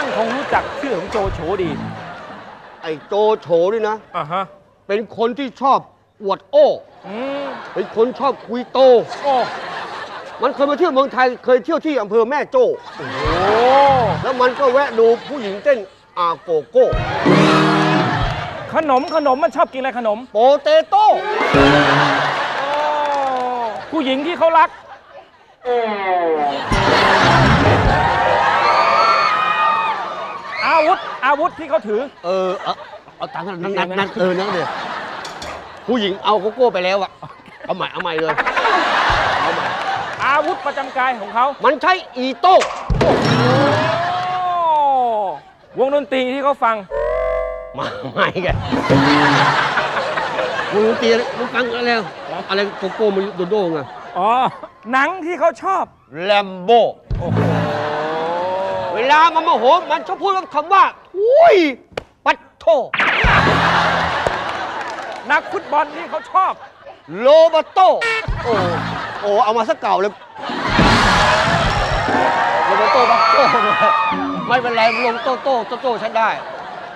ท่านคงรู้จักชื่อของโจโฉดีไอ้โจโฉนี่นะ อะฮะเป็นคนที่ชอบอวดโอ้ อืมเป็นคนชอบคุยโต โอ้มันเคยมาเที่ยวเมืองไทย เคยเที่ยวที่อำเภอแม่โจ้ โอ้แล้วมันก็แวะดูผู้หญิงเต้นอาโกโก้ขนมขนมมันชอบกินอะไรขนมโปเตโต้โอ้ผู้หญิงที่เขารัก อาวุธอาวุธที่เขาถือ เออเอาเอาตามนั้นนัดจรินังดๆนะนัดเออนั่นเลยผู้หญิงเอาโกโก้ไปแล้วอะเอาใหม่เอาใหม่เลยเอาใหม่อาวุธประจำกายของเขามันใช้อีโต้โอ้วงดนตรีที่เขาฟัง มาใหม่กันมึงตีมึงฟังอะไรอะไรโกโก้มันโดโด้ไงอ๋อ หนังที่เขาชอบ แลมโบ โอ้โหเว ลามันโมโหมันชอบพูดคำว่า อุ้ย ปัดโทนักฟุตบอลที่เขาชอบโลบาโต โอ้ โอ้ เอามาสักเก่าเลยโลบาโตบักโตเลยไม่เป็นไรลงโตโต้โตโต้ฉันได้โ